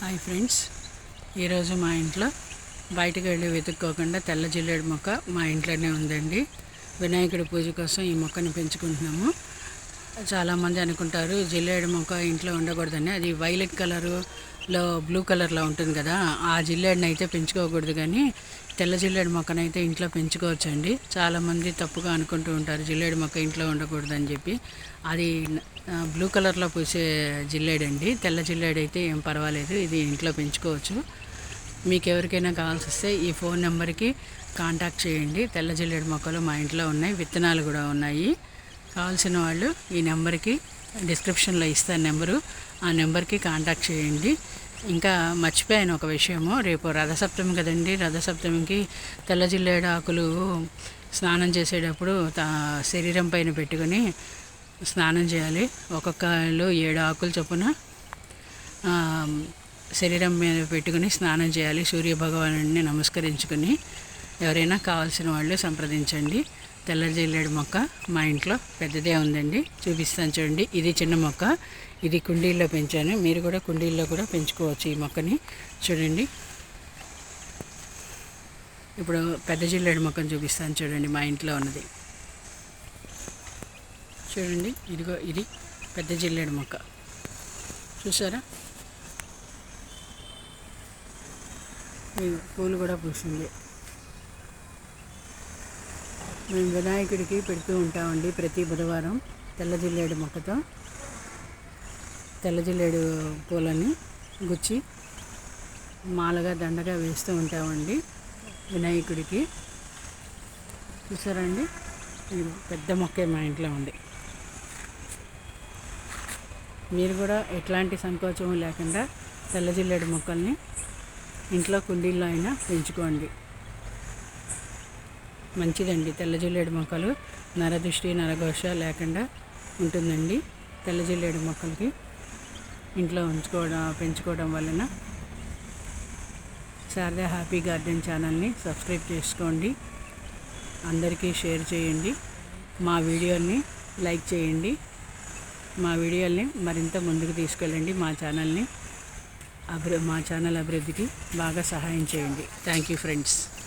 Hi friends. ఈరోజు మా ఇంట్లో బయటకు వెళ్ళి వెతుక్కోకుండా తెల్ల జిల్లేడు మొక్క మా ఇంట్లోనే ఉందండి. వినాయకుడి పూజ కోసం ఈ మొక్కను పెంచుకుంటున్నాము. చాలామంది అనుకుంటారు జిల్లేడు మొక్క ఇంట్లో ఉండకూడదని. అది వైలెట్ కలరు లో బ్లూ కలర్లో ఉంటుంది కదా ఆ జిల్లేడుని అయితే పెంచుకోకూడదు కానీ తెల్ల జిల్లేడు మొక్కనైతే ఇంట్లో పెంచుకోవచ్చండి. చాలామంది తప్పుగా అనుకుంటూ ఉంటారు జిల్లేడు మొక్క ఇంట్లో ఉండకూడదని చెప్పి. అది బ్లూ కలర్లో పూసే జిల్లేడండి తెల్ల జిల్లేడు అయితే ఏం పర్వాలేదు ఇది ఇంట్లో పెంచుకోవచ్చు. మీకు ఎవరికైనా కావాల్సి వస్తే ఈ ఫోన్ నెంబర్కి కాంటాక్ట్ చేయండి. తెల్ల జిల్లేడు మొక్కలు మా ఇంట్లో ఉన్నాయి విత్తనాలు కూడా ఉన్నాయి. కావాల్సిన వాళ్ళు ఈ నెంబర్కి డిస్క్రిప్షన్లో ఇస్తాను నెంబరు. ఆ నెంబర్కి కాంటాక్ట్ చేయండి. ఇంకా మర్చిపోయాను ఒక విషయము. రేపు రథసప్తమి కదండి. రథసప్తమికి తెల్ల జిల్లేడు ఆకులు స్నానం చేసేటప్పుడు శరీరం పైన పెట్టుకొని స్నానం చేయాలి. ఒక్కొక్కళ్ళు ఏడు ఆకులు చొప్పున శరీరం మీద పెట్టుకుని స్నానం చేయాలి. సూర్య భగవాను నమస్కరించుకొని ఎవరైనా కావాల్సిన వాళ్ళు సంప్రదించండి. తెల్ల జిల్లేడు మొక్క మా ఇంట్లో పెద్దదే ఉందండి. చూపిస్తాను చూడండి. ఇది చిన్న మొక్క. ఇది కుండీల్లో పెంచాను. మీరు కూడా కుండీల్లో కూడా పెంచుకోవచ్చు ఈ మొక్కని. చూడండి. ఇప్పుడు పెద్ద జిల్లేడు మొక్కను చూపిస్తాను చూడండి మా ఇంట్లో ఉన్నది. చూడండి. ఇదిగో ఇది పెద్ద జిల్లేడు మొక్క. చూసారా? పూలు కూడా పూసింది. మేము వినాయకుడికి పెడుతూ ఉంటామండి ప్రతి బుధవారం తెల్ల జిల్లేడు మొక్కతో. తెల్లజిల్లేడు పూలని గుచ్చి మాలగా దండగా వేస్తూ ఉంటామండి వినాయకుడికి. చూసారండి? పెద్ద మొక్కే మా ఇంట్లో ఉంది. మీరు కూడా ఎట్లాంటి సంకోచం లేకుండా తెల్లజిల్లేడు మొక్కల్ని ఇంట్లో కుండీల్లో అయినా పెంచుకోండి. మంచిదండి. తెల్ల జిల్లేడు మొక్కలు నరదృష్టి నరఘోష లేకుండా ఉంటుందండి. తెల్ల జిల్లేడు మొక్కలకి ఇంట్లో ఉంచుకోవడం పెంచుకోవడం వలన శారదా హ్యాపీ గార్డెన్ ఛానల్ని సబ్స్క్రైబ్ చేసుకోండి. అందరికీ షేర్ చేయండి. మా వీడియోని లైక్ చేయండి. మా వీడియోల్ని మరింత ముందుకు తీసుకెళ్ళండి. మా ఛానల్ని అభి మా ఛానల్ అభివృద్ధికి బాగా సహాయం చేయండి. Thank you friends.